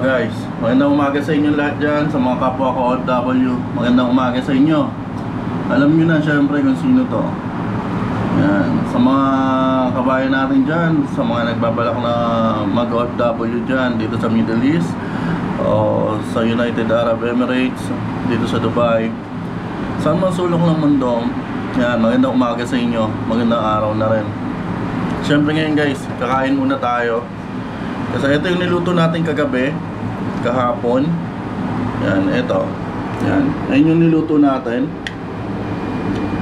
Guys, magandang umaga sa inyo lahat dyan, sa mga kapwa ko OFW. Magandang umaga sa inyo. Alam nyo na syempre kung sino to. Yan. Sa mga kabayan natin dyan, sa mga nagbabalak na mag-OFW dyan, dito sa Middle East, o sa United Arab Emirates, dito sa Dubai. Saan man sulok ng mundo, yan, magandang umaga sa inyo, magandang araw na rin. Syempre ngayon guys, kakain muna tayo. Kasi ito yung niluto natin kagabi, kahapon. Yan, ito. Yan. Ayun yung niluto natin.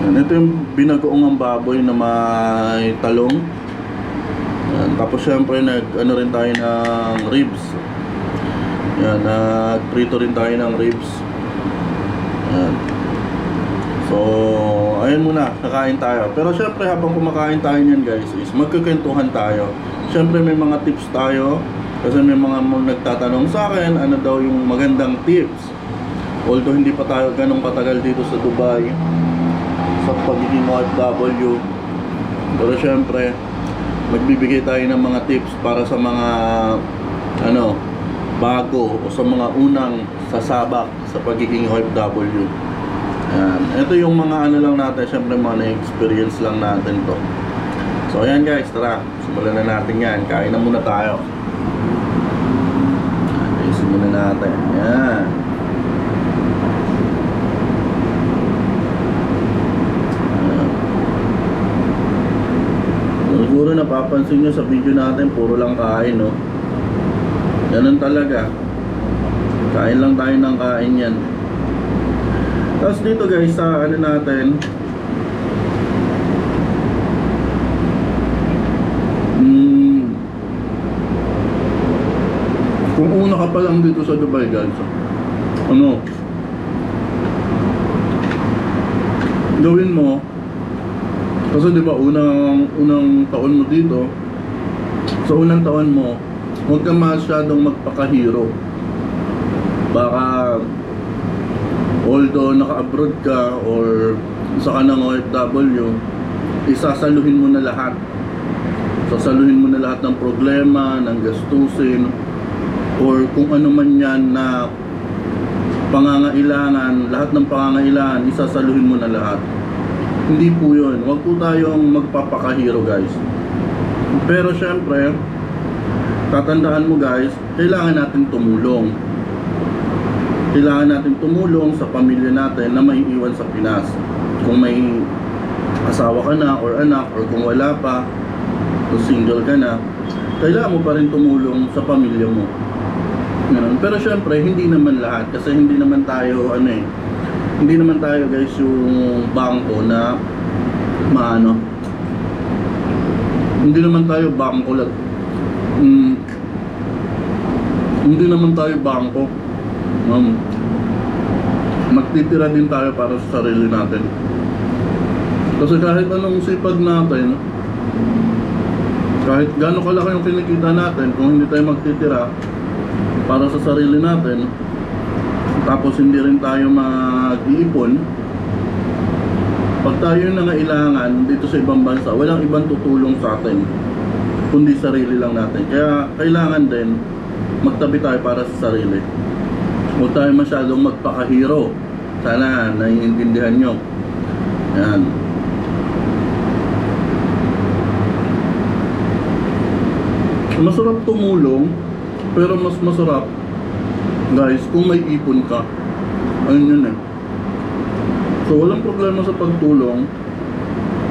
Yan, ito yung binagoong ang baboy na may talong. Yan, tapos syempre nag ano rin tayo ng ribs. Yan, nagprito rin tayo ng ribs. Yan. So, ayun muna, kakain tayo. Pero syempre habang kumakain tayo niyan guys, is magkukwentuhan tayo. Syempre may mga tips tayo. Kasi may mga nagtatanong sa akin, ano daw yung magandang tips. Although hindi pa tayo ganong katagal dito sa Dubai, sa pagiging OFW. Pero syempre, magbibigay tayo ng mga tips para sa mga ano, bago o sa mga unang sasabak sa pagiging OFW. Yan. Ito yung mga ano lang natin, syempre mga na-experience lang natin to. So ayan guys, tara, simulan na natin yan. Kain na muna tayo. Natin. Yan. Siguro napapansin nyo sa video natin, puro lang kain, no? Ganun talaga. Kain lang tayo ng kain yan. Tapos dito guys, sa ano natin, mm, kung una ka pa lang dito sa Dubai guys, ano, gawin mo, kasi di ba unang, unang taon mo dito, sa unang taon mo, huwag ka masyadong magpakahiro. Baka although naka-abroad ka or sa ka ng OFW, isasaluhin mo na lahat. Sasaluhin mo na lahat ng problema, ng gastusin, or kung ano man yan na pangangailangan, lahat ng pangangailangan, isasaluhin mo na lahat. Hindi po yun. Huwag po tayong magpapakahiro guys. Pero syempre, tatandaan mo guys, kailangan natin tumulong kailangan natin tumulong sa pamilya natin na may iwan sa Pinas. Kung may asawa ka na or anak or kung wala pa, kung single ka na, kailangan mo pa rin tumulong sa pamilya mo. Ganun. Pero syempre, hindi naman lahat. Kasi hindi naman tayo ano eh, hindi naman tayo guys yung bangko na maano. Hindi naman tayo bangko lang mm, hindi naman tayo bangko. Um, magtitira din tayo para sa sarili natin. Kasi kahit anong sipag natin, kahit gano'n kalaki yung kinikita natin, kung hindi tayo magtitira para sa sarili natin, tapos hindi rin tayo mag-iipon, pag tayo yung nangailangan dito sa ibang bansa, walang ibang tutulong sa atin, kundi sarili lang natin. Kaya kailangan din magtabi tayo para sa sarili. Huwag tayo masyadong magpakahiro. Sana naiintindihan nyo. Yan. Masarap tumulong, pero mas masarap, guys, kung may ipon ka. Ayun yun eh. So, walang problema sa pagtulong.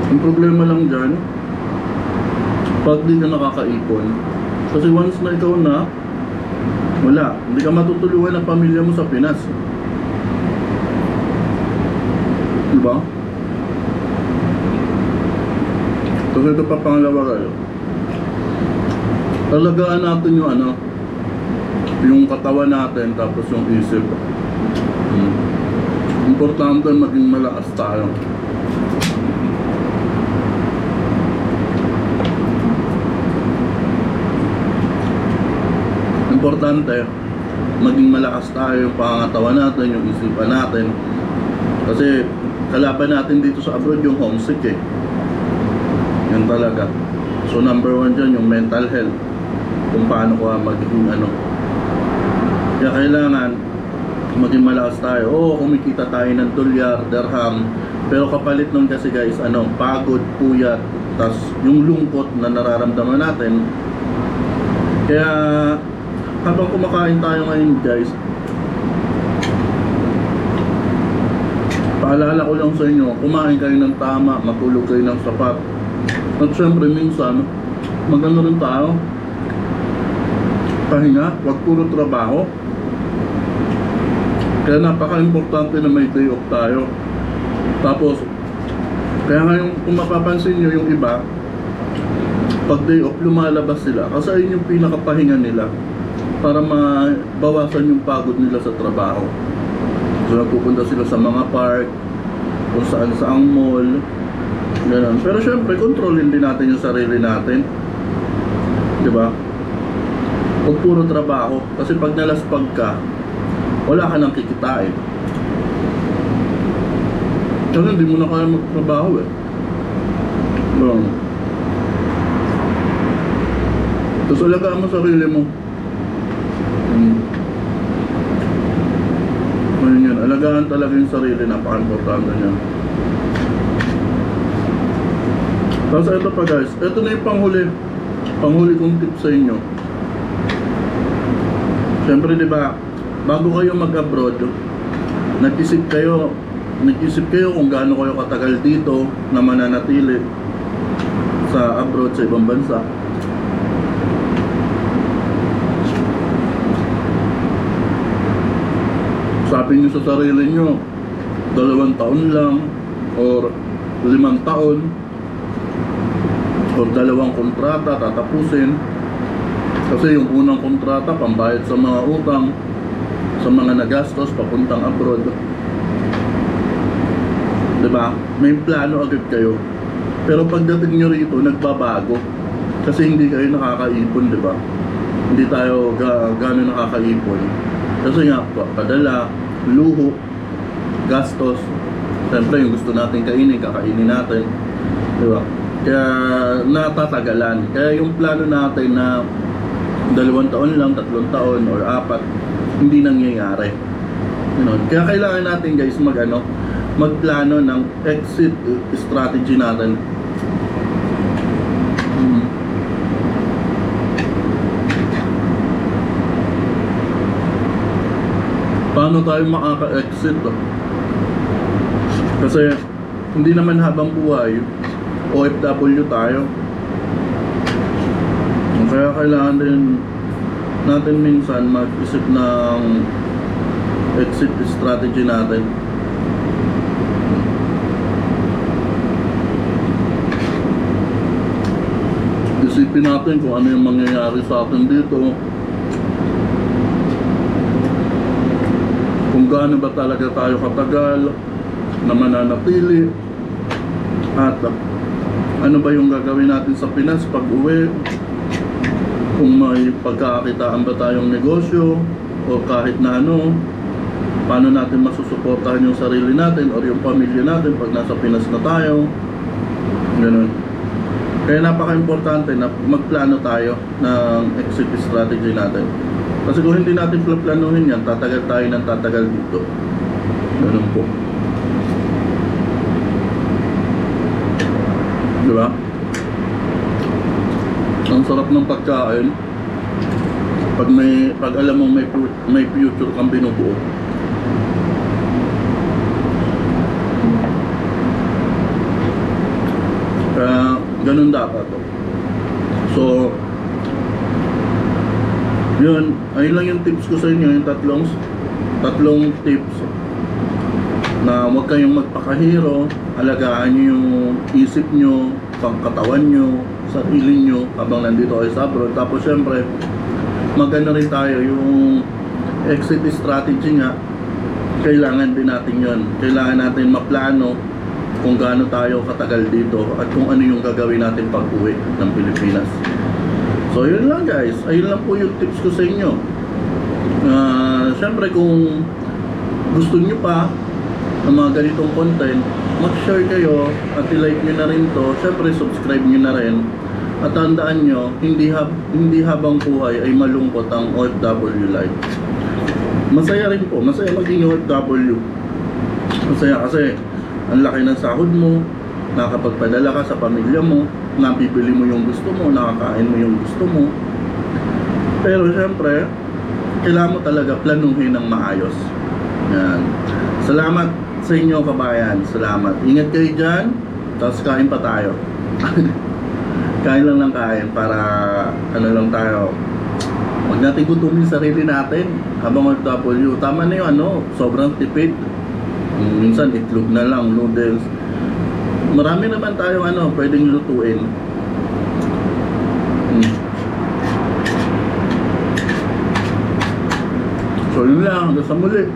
Ang problema lang dyan, pag di ka nakakaipon. Kasi once na ikaw na, wala. Hindi ka matutulungan ng pamilya mo sa Pinas. Diba? Tapos ito pa pangalawa kayo. Talagaan natin yung ano, yung katawan natin tapos yung isip. Hmm. Importante maging malakas tayo. importante maging malakas tayo yung pangangatawan natin, yung isipan natin. Kasi kalaban natin dito sa abroad yung homesick eh. Yun talaga. So number one dyan yung mental health. Kung paano ka magiging ano, Kaya kailangan maging malakas tayo. Oo, kumikita tayo ng dolyar, dirham. Pero kapalit nun kasi guys, ano, pagod, puyat, tas yung lungkot na nararamdaman natin. Kaya habang kumakain tayo ngayon guys, paalala ko lang sa inyo, kumain kayo ng tama, matulog kayo ng sapat. At syempre minsan, magano rin tayo, pahinga, wag puro trabaho. Kaya napaka-importante na may day off tayo. Tapos, kaya ngayon kung mapapansin nyo yung iba, pag day off, lumalabas sila. Kasi ayun yung pinakapahinga nila para mabawasan yung pagod nila sa trabaho. So, nagpupunta sila sa mga park, kung saan saang mall, ganun. Pero syempre, kontrolin din natin yung sarili natin. Di ba? Huwag puro trabaho. Kasi pag nalaspag ka, wala ka nang kikitain. Kasi hindi mo na kaya magtrabaho eh. No. Tapos alagaan mo sarili mo. Hmm. Ayun yun, alagaan talaga yung sarili, napaka-importante niyan. Tapos ito pa guys, ito na yung panghuli. Panghuli kong tip sa inyo. Siyempre di ba, bago kayo mag-abroad, nag-isip kayo, nag-isip kayo kung gaano kayo katagal dito na mananatili sa abroad sa ibang bansa. Sabi niyo sa sarili niyo, dalawang taon lang or limang taon or dalawang kontrata tatapusin kasi yung unang kontrata pambayad sa mga utang sa mga nagastos papuntang abroad. Diba? May plano agad kayo. Pero pagdating nyo rito nagbabago. Kasi hindi kayo nakakaipon diba? Hindi tayo ga gano'n nakakaipon. Kasi nga pa- padala luho gastos. Siyempre yung gusto natin kainin kakainin natin. Diba? Kaya natatagalan. Kaya yung plano natin na dalawang taon lang, tatlong taon or apat hindi nangyayari Ganon. kaya kailangan natin guys mag ano magplano ng exit strategy natin Hmm. paano tayo makaka-exit oh? kasi hindi naman habang buhay OFW tayo kaya kailangan din natin minsan mag-isip ng exit strategy natin. Isipin natin kung ano yung mangyayari sa atin dito. Kung gaano ba talaga tayo katagal na mananatili. At ano ba yung gagawin natin sa Pinas pag uwi kung may pagkakakitaan ba tayong negosyo o kahit na ano paano natin masusuportahan yung sarili natin or yung pamilya natin pag nasa Pinas na tayo? Ganun. Kaya napaka-importante na magplano tayo ng exit strategy natin. Kasi kung hindi natin planuhin yan tatagal tayo ng tatagal dito. Ganun po. Di ba? Sarap ng pagkain. Pag may pag alam mong may may future kang binubuo. Kaya ganun dapat. So yun, ayun lang yung tips ko sa inyo, yung tatlong tatlong tips na huwag kayong magpakahiro, alagaan nyo yung isip nyo, pangkatawan nyo, sarili nyo habang nandito kayo sa abroad. Tapos syempre, maganda rin tayo yung exit strategy nga, kailangan din natin yon Kailangan natin maplano kung gaano tayo katagal dito at kung ano yung gagawin natin pag uwi ng Pilipinas. So yun lang guys, ayun lang po yung tips ko sa inyo. Ah, syempre kung gusto nyo pa ng mga ganitong content, mag-share kayo at i-like nyo na rin to. Syempre, subscribe nyo na rin. At tandaan nyo, hindi, hab hindi habang buhay ay malungkot ang OFW life. Masaya rin po, masaya maging OFW. Masaya kasi ang laki ng sahod mo, nakakapagpadala ka sa pamilya mo, nabibili mo yung gusto mo, nakakain mo yung gusto mo. Pero syempre, kailangan mo talaga planuhin ng maayos. Yan. Salamat sa inyo kabayan. Salamat. Ingat kayo dyan. Tapos kain pa tayo. kain lang ng kain para ano lang tayo. Huwag natin gutumin sarili natin habang OFW. Tama na yung ano, sobrang tipid. Minsan itlog na lang, noodles. Marami naman tayo ano, pwedeng lutuin. Mm. So yun lang, hanggang sa muli.